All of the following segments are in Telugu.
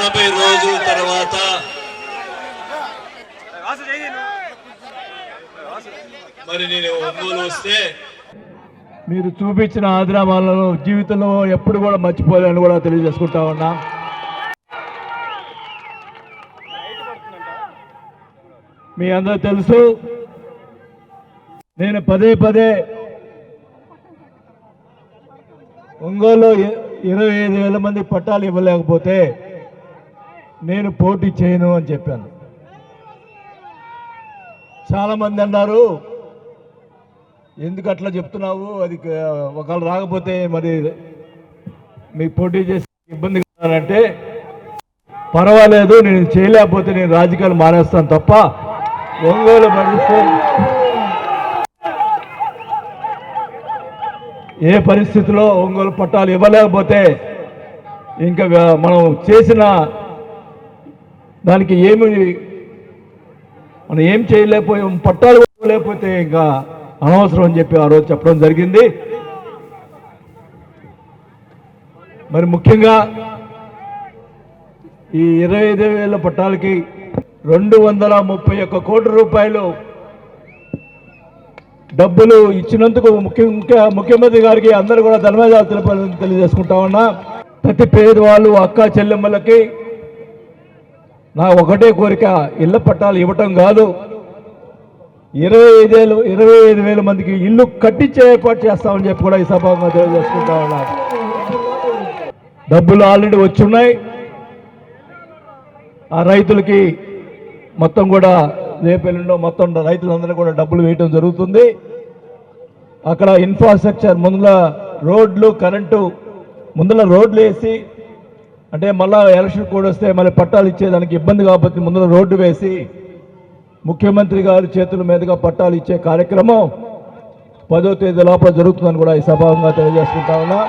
నలభై రోజుల తర్వాత మరి నేను ఒంగోలు వస్తే మీరు చూపించిన ఆదిరామాలను జీవితంలో ఎప్పుడు కూడా మర్చిపోలేని కూడా తెలియజేసుకుంటా ఉన్నా. మీ అందరూ తెలుసు నేను పదే పదే ఒంగోలు ఇరవై ఐదు వేల మంది పట్టాలు ఇవ్వలేకపోతే నేను పోటీ చేయను అని చెప్పాను. చాలామంది అన్నారు ఎందుకు అట్లా చెప్తున్నావు? అది ఒకళ్ళు ఒకవేళ రాకపోతే మరి మీకు పోటీ చేసి ఇబ్బంది అంటే పర్వాలేదు నేను చేయలేకపోతే నేను రాజకీయాలు మానేస్తాను తప్ప ఒంగోలు పరిస్థితి ఏ పరిస్థితిలో ఒంగోలు పట్టాలు ఇవ్వలేకపోతే ఇంకా మనం చేసిన దానికి ఏమి మనం ఏం చేయలేకపోయాం పట్టాలు లేకపోతే ఇంకా అనవసరం అని చెప్పి ఆ రోజు చెప్పడం జరిగింది. మరి ముఖ్యంగా ఈ ఇరవై ఐదు వేల పట్టాలకి రెండు వందల ముప్పై ఒక్క కోట్ల రూపాయలు డబ్బులు ఇచ్చినందుకు ముఖ్య ముఖ్య- ముఖ్యమంత్రి గారికి అందరూ కూడా ధన్యవాదాలు తెలపాలని తెలియజేసుకుంటా ఉన్నా. ప్రతి పేదవాళ్ళు అక్క చెల్లెమ్మలకి నా ఒకటే కోరిక ఇళ్ళ పట్టాలు ఇవ్వటం కాదు. ఇరవై ఐదు వేలు ఇరవై ఐదు వేల మందికి ఇల్లు కట్టించే ఏర్పాటు చేస్తామని చెప్పి కూడా ఈ సభగా తెలియజేసుకుంటా ఉన్నారు డబ్బులు ఆల్రెడీ వచ్చి ఉన్నాయి. ఆ రైతులకి మొత్తం కూడా రేపెల్లుండో మొత్తం రైతులందరూ కూడా డబ్బులు వేయటం జరుగుతుంది. అక్కడ ఇన్ఫ్రాస్ట్రక్చర్ ముందుల రోడ్లు కరెంటు ముందుల రోడ్లు వేసి అంటే మళ్ళా ఎలక్షన్ కూడా వస్తే మళ్ళీ పట్టాలు ఇచ్చేదానికి ఇబ్బంది కాబట్టి ముందు రోడ్డు వేసి ముఖ్యమంత్రి గారి చేతుల మీదుగా పట్టాలు ఇచ్చే కార్యక్రమం పదో తేదీ లోపల జరుగుతుందని కూడా ఈ సభావంగా తెలియజేసుకుంటా ఉన్నా.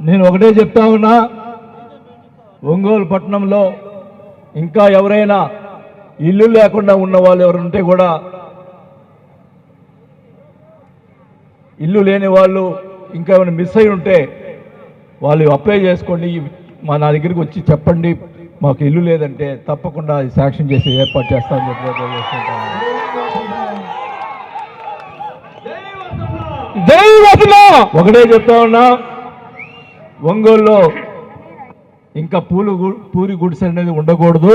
నేను ఒకటే చెప్తా ఉన్నా ఒంగోలు పట్టణంలో ఇంకా ఎవరైనా ఇల్లు లేకుండా ఉన్న వాళ్ళు ఎవరు ఉంటే కూడా ఇల్లు లేని వాళ్ళు ఇంకా ఏమైనా మిస్ అయి ఉంటే వాళ్ళు అప్లై చేసుకోండి. మా నా దగ్గరికి వచ్చి చెప్పండి. మాకు ఇల్లు లేదంటే తప్పకుండా అది శాంక్షన్ చేసి ఏర్పాటు చేస్తామని చెప్పి ఒకటే చెప్తా ఉన్నా ఒంగోలులో ఇంకా పూలు పూరి గుడిసె అనేది ఉండకూడదు.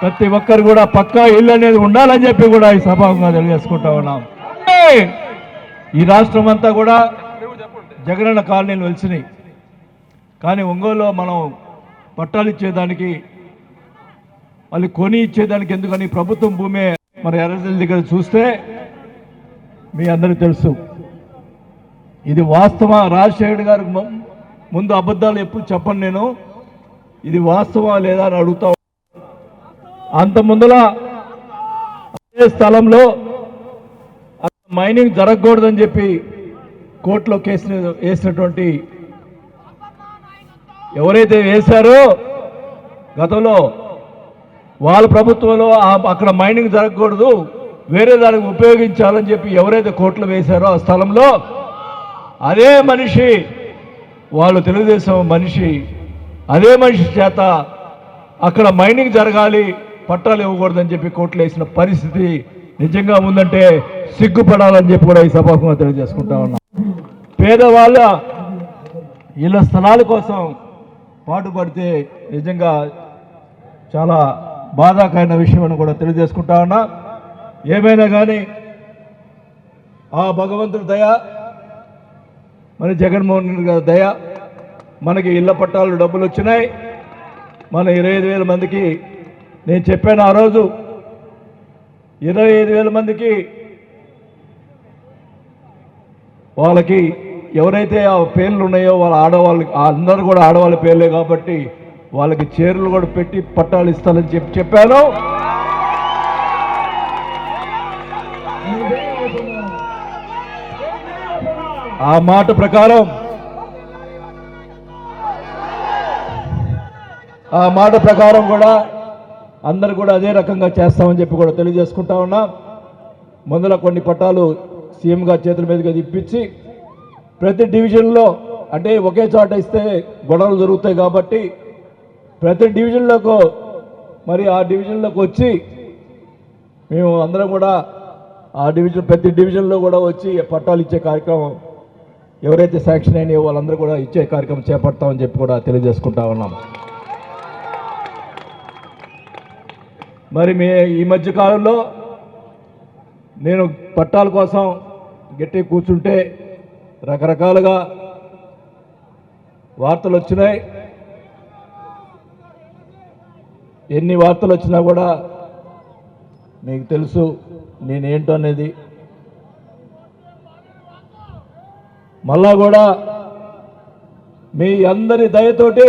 ప్రతి ఒక్కరు కూడా పక్కా ఇల్లు అనేది ఉండాలని చెప్పి కూడా ఈ సభాంగా తెలియజేసుకుంటా ఉన్నాం. ఈ రాష్ట్రం అంతా కూడా జగనన్న కాలనీలు వెలిసినాయి. కానీ ఒంగోలులో మనం పట్టాలు ఇచ్చేదానికి మళ్ళీ కొని ఇచ్చేదానికి ఎందుకని ప్రభుత్వం భూమే మన ఎర్రజల్లి దగ్గర చూస్తే మీ అందరికీ తెలుసు. ఇది వాస్తవ రాజశేఖర్ గారు ముందు అబద్ధాలు ఎప్పుడు చెప్పను నేను. ఇది వాస్తవా లేదా అని అడుగుతా అంత ముందల అదే స్థలంలో మైనింగ్ జరగకూడదని చెప్పి కోర్టులో కేసు వేసినటువంటి ఎవరైతే వేశారో గతంలో వాళ్ళ ప్రభుత్వంలో అక్కడ మైనింగ్ జరగకూడదు వేరే దానికి ఉపయోగించాలని చెప్పి ఎవరైతే కోట్లు వేశారో ఆ స్థలంలో అదే మనిషి వాళ్ళు తెలుగుదేశం మనిషి అదే మనిషి చేత అక్కడ మైనింగ్ జరగాలి పట్టాలు ఇవ్వకూడదని చెప్పి కోట్లు వేసిన పరిస్థితి నిజంగా ఉందంటే సిగ్గుపడాలని చెప్పి కూడా ఈ సభాముఖంగా తెలియజేసుకుంటా ఉన్నా. పేదవాళ్ళ ఇళ్ళ స్థలాల కోసం పాటుపడితే నిజంగా చాలా బాధాకరమైన విషయం అని కూడా తెలియజేసుకుంటా ఉన్నా. ఏమైనా కానీ ఆ భగవంతుడి దయ మరి జగన్మోహన్ రెడ్డి గారి దయ మనకి ఇళ్ళ పట్టాలు డబ్బులు వచ్చినాయి. మన ఇరవై వేల మందికి నేను చెప్పాను ఆ రోజు ఇరవై ఐదు వేల మందికి వాళ్ళకి ఎవరైతే ఆ పేర్లు ఉన్నాయో వాళ్ళ ఆడవాళ్ళకి అందరూ కూడా ఆడవాళ్ళ పేర్లే కాబట్టి వాళ్ళకి చీరలు కూడా పెట్టి పట్టాలు ఇస్తానని చెప్పి చెప్పాను. ఆ మాట ప్రకారం ఆ మాట ప్రకారం కూడా అందరు కూడా అదే రకంగా చేస్తామని చెప్పి కూడా తెలియజేసుకుంటా ఉన్నా. ముందర కొన్ని పట్టాలు సీఎం గారి చేతుల మీదుగా ఇప్పించి ప్రతి డివిజన్లో అంటే ఒకే చోట ఇస్తే గొడవలు జరుగుతాయి కాబట్టి ప్రతి డివిజన్లోకి మరి ఆ డివిజన్లోకి వచ్చి మేము అందరం కూడా ఆ డివిజన్ ప్రతి డివిజన్లో కూడా వచ్చి పట్టాలు ఇచ్చే కార్యక్రమం ఎవరైతే శాంక్షన్ అయినాయో వాళ్ళందరూ కూడా ఇచ్చే కార్యక్రమం చేపడతామని చెప్పి కూడా తెలియజేసుకుంటా ఉన్నాము మరి మీ ఈ మధ్య కాలంలో నేను పట్టాల కోసం గట్టి కూర్చుంటే రకరకాలుగా వార్తలు వచ్చినాయి. ఎన్ని వార్తలు వచ్చినా కూడా మీకు తెలుసు నేనేంటో అనేది. మళ్ళా కూడా మీ అందరి దయతోటి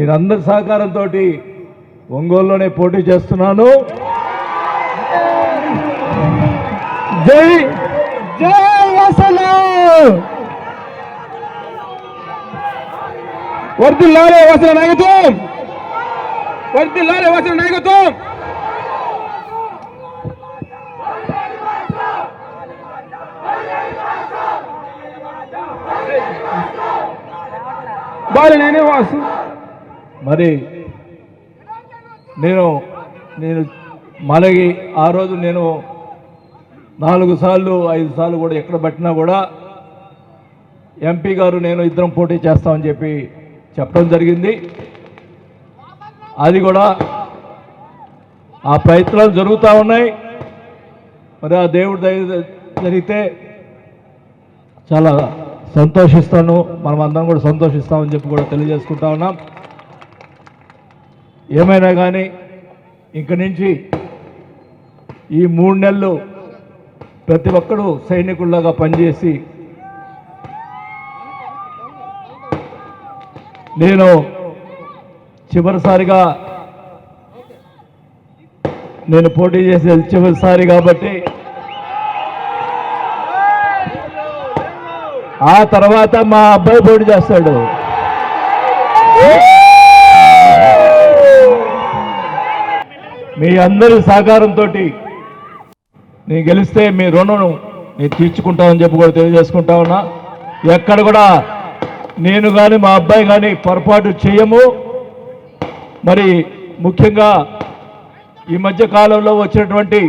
మీరందరి సహకారంతో ఒంగోలులోనే పోటీ చేస్తున్నాను. జై జై వసలు వర్దిల్లారే వసల నాయకత్వం! వర్దిల్లారే వసల నాయకత్వం! బాలి నేనే వాసు! మరి నేను నేను మనకి ఆ రోజు నేను నాలుగు సార్లు ఐదు సార్లు కూడా ఎక్కడ పట్టినా కూడా ఎంపీ గారు నేను ఇద్దరం పోటీ చేస్తామని చెప్పి చెప్పడం జరిగింది. అది కూడా ఆ ప్రయత్నాలు జరుగుతూ ఉన్నాయి. మరి ఆ దేవుడి దయ జరిగితే చాలా సంతోషిస్తాను. మనం అందరం కూడా సంతోషిస్తామని చెప్పి కూడా తెలియజేసుకుంటా ఉన్నాం. ఏమైనా కానీ ఇంక నుంచి ఈ మూడు నెలలు ప్రతి ఒక్కరూ సైనికుల్లాగా పనిచేసి నేను చివరిసారిగా నేను పోటీ చేసేది చివరిసారి కాబట్టి ఆ తర్వాత మా అబ్బాయి పోటీ చేస్తాడు. మీ అందరి సహకారంతో నేను గెలిస్తే మీ రుణం నేను తీర్చుకుంటామని చెప్పి కూడా తెలియజేసుకుంటా ఉన్నా. ఎక్కడ కూడా నేను కానీ మా అబ్బాయి కానీ పొరపాటు చేయము. మరి ముఖ్యంగా ఈ మధ్య కాలంలో వచ్చినటువంటి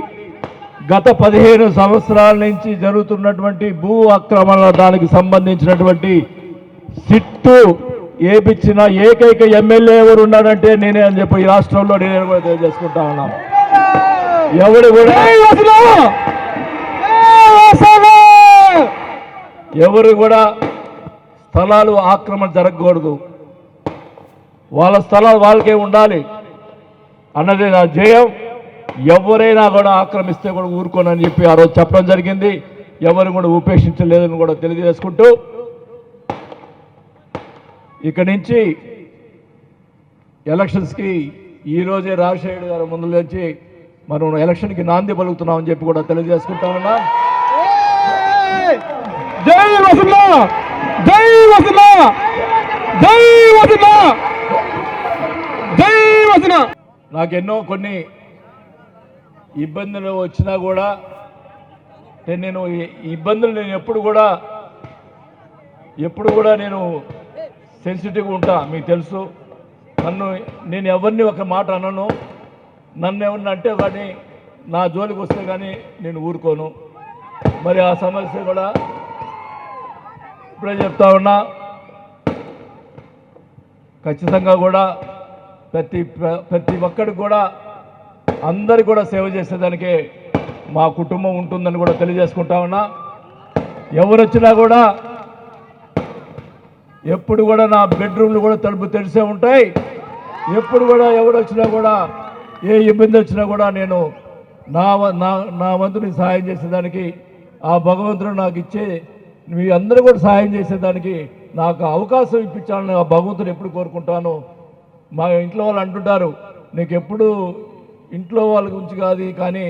గత పదిహేను సంవత్సరాల నుంచి జరుగుతున్నటువంటి భూ ఆక్రమణ దానికి సంబంధించినటువంటి సిట్టు ఏపిచ్చిన ఏకైక ఎమ్మెల్యే ఎవరు ఉన్నాడంటే నేనే అని చెప్పి ఈ రాష్ట్రంలో నేనే కూడా తెలియజేసుకుంటా ఉన్నాను ఎవడు కూడా ఎవరు కూడా స్థలాలు ఆక్రమణ జరగకూడదు. వాళ్ళ స్థలాలు వాళ్ళకే ఉండాలి. అన్నది నా జయం ఎవరైనా కూడా ఆక్రమిస్తే కూడా ఊరుకోనని చెప్పి ఆ రోజు చెప్పడం జరిగింది. ఎవరు కూడా ఉపేక్షించలేదని కూడా తెలియజేసుకుంటూ ఇక్కడి నుంచి ఎలక్షన్స్కి ఈరోజే రాజశేఖర్ గారు ముందు నుంచి మనం ఎలక్షన్కి నాంది పలుకుతున్నామని చెప్పి కూడా తెలియజేసుకుంటా ఉన్నా. జై వసల జై వసల జై వసల జై నాకెన్నో కొన్ని ఇబ్బందులు వచ్చినా కూడా నేను ఈ ఇబ్బందులు నేను ఎప్పుడు కూడా ఎప్పుడు కూడా నేను సెన్సిటివ్గా ఉంటా మీకు తెలుసు. నన్ను నేను ఎవరిని ఒక మాట అనను. నన్ను ఎవరిని అంటే కానీ నా జోలికి వస్తే కానీ నేను ఊరుకోను. మరి ఆ సమస్య కూడా ఇప్పుడే చెప్తా ఉన్నా. ఖచ్చితంగా కూడా ప్రతి ప్ర- ప్రతి ఒక్కడికి కూడా అందరు కూడా సేవ చేసేదానికే మా కుటుంబం ఉంటుందని కూడా తెలియజేసుకుంటా ఉన్నా. ఎవరు వచ్చినా కూడా ఎప్పుడు కూడా నా బెడ్రూమ్లు కూడా తలుపు తెరిసే ఉంటాయి. ఎప్పుడు కూడా ఎవరు వచ్చినా కూడా ఏ ఇబ్బంది వచ్చినా కూడా నేను నా వ- నా నా వంతుని సహాయం చేసేదానికి ఆ భగవంతుడు నాకు ఇచ్చే మీ అందరూ కూడా సహాయం చేసేదానికి నాకు అవకాశం ఇప్పించాలని ఆ భగవంతుడు ఎప్పుడు కోరుకుంటాను. మా ఇంట్లో వాళ్ళు అంటుంటారు నీకు ఎప్పుడు ఇంట్లో వాళ్ళ గురించి కాదు కానీ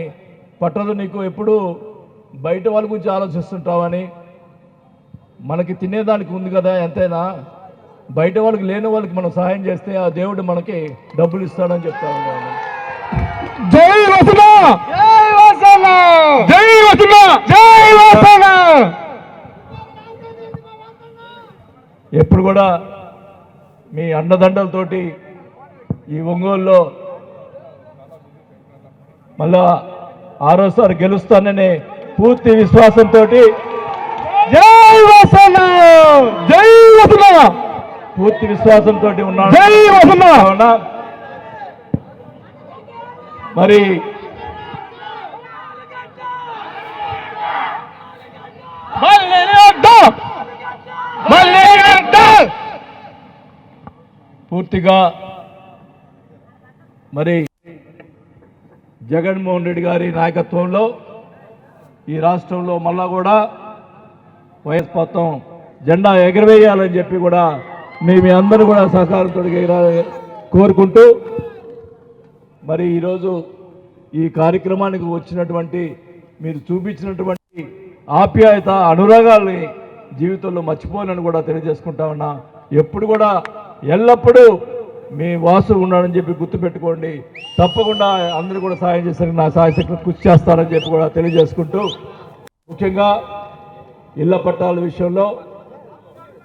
పట్టదు నీకు ఎప్పుడు బయట వాళ్ళ గురించి ఆలోచిస్తుంటావని మనకి తినేదానికి ఉంది కదా ఎంతైనా బయట వాళ్ళకి లేని వాళ్ళకి మనం సహాయం చేస్తే ఆ దేవుడు మనకి డబ్బులు ఇస్తాడని చెప్తా ఉన్నాను జై వసన జై వసన జై ఎప్పుడు కూడా మీ అండదండలతోటి ఈ ఒంగోలులో మళ్ళా ఆరోసారి గెలుస్తాననే పూర్తి విశ్వాసంతో జై వసన్న జై వసన్న పూర్తి విశ్వాసంతో ఉన్నాను జై వసన్న మరి పూర్తిగా మరి జగన్మోహన్ రెడ్డి గారి నాయకత్వంలో ఈ రాష్ట్రంలో మళ్ళా కూడా వైఎస్ మొత్తం జెండా ఎగరవేయాలని చెప్పి కూడా మీ మీ అందరూ కూడా సహకారంతో కోరుకుంటూ మరి ఈరోజు ఈ కార్యక్రమానికి వచ్చినటువంటి మీరు చూపించినటువంటి ఆప్యాయత అనురాగాల్ని జీవితంలో మర్చిపోనని కూడా తెలియజేసుకుంటా ఉన్నా. ఎప్పుడు కూడా ఎల్లప్పుడూ మీ వాసు ఉన్నాడని చెప్పి గుర్తుపెట్టుకోండి. తప్పకుండా అందరూ కూడా సాయం చేశారని నా సహాయశక్తి కృషి చేస్తారని చెప్పి కూడా తెలియజేసుకుంటూ ముఖ్యంగా ఇళ్ళ పట్టాల విషయంలో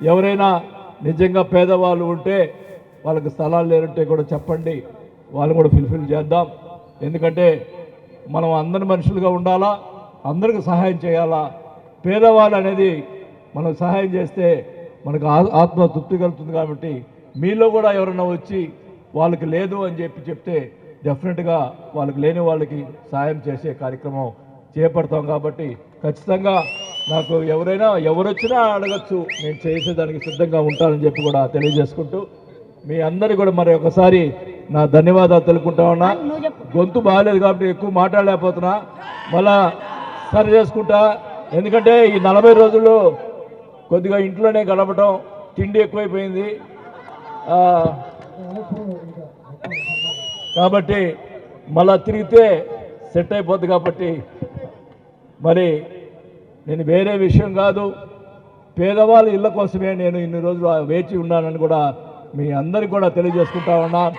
ఎవరైనా నిజంగా పేదవాళ్ళు ఉంటే వాళ్ళకి స్థలాలు లేరంటే కూడా చెప్పండి. వాళ్ళు కూడా ఫుల్ఫిల్ చేద్దాం. ఎందుకంటే మనం అందరి మనుషులుగా ఉండాలా అందరికి సహాయం చేయాలా? పేదవాళ్ళు అనేది మనం సహాయం చేస్తే మనకు ఆ- ఆత్మ తృప్తి కలుగుతుంది కాబట్టి మీలో కూడా ఎవరైనా వచ్చి వాళ్ళకి లేదు అని చెప్పి చెప్తే డెఫినెట్గా వాళ్ళకి లేని వాళ్ళకి సాయం చేసే కార్యక్రమం చేపడతాం కాబట్టి ఖచ్చితంగా నాకు ఎవరైనా ఎవరొచ్చినా అడగచ్చు. నేను చేసేదానికి సిద్ధంగా ఉంటానని చెప్పి కూడా తెలియజేసుకుంటూ మీ అందరి కూడా మరి ఒకసారి నా ధన్యవాదాలు తెలుపుకుంటా ఉన్నా. గొంతు బాగాలేదు కాబట్టి ఎక్కువ మాట్లాడలేకపోతున్నా. మళ్ళా సరి చేసుకుంటా. ఎందుకంటే ఈ నలభై రోజుల్లో కొద్దిగా ఇంట్లోనే గడపటం తిండి ఎక్కువైపోయింది. కాబట్టి మళ్ళా తిరిగితే సెట్ అయిపోద్ది కాబట్టి మరి నేను వేరే విషయం కాదు. పేదవాళ్ళ ఇళ్ళ కోసమే నేను ఇన్ని రోజులు వేచి ఉన్నానని కూడా మీ అందరికి కూడా తెలియజేసుకుంటా ఉన్నా.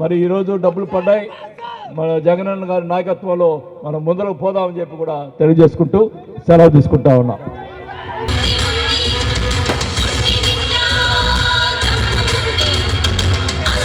మరి ఈరోజు డబ్బులు పడ్డాయి. మన జగనన్న గారి నాయకత్వంలో మనం ముందరకు పోదామని చెప్పి కూడా తెలియజేసుకుంటూ సెలవు తీసుకుంటా ఉన్నాం.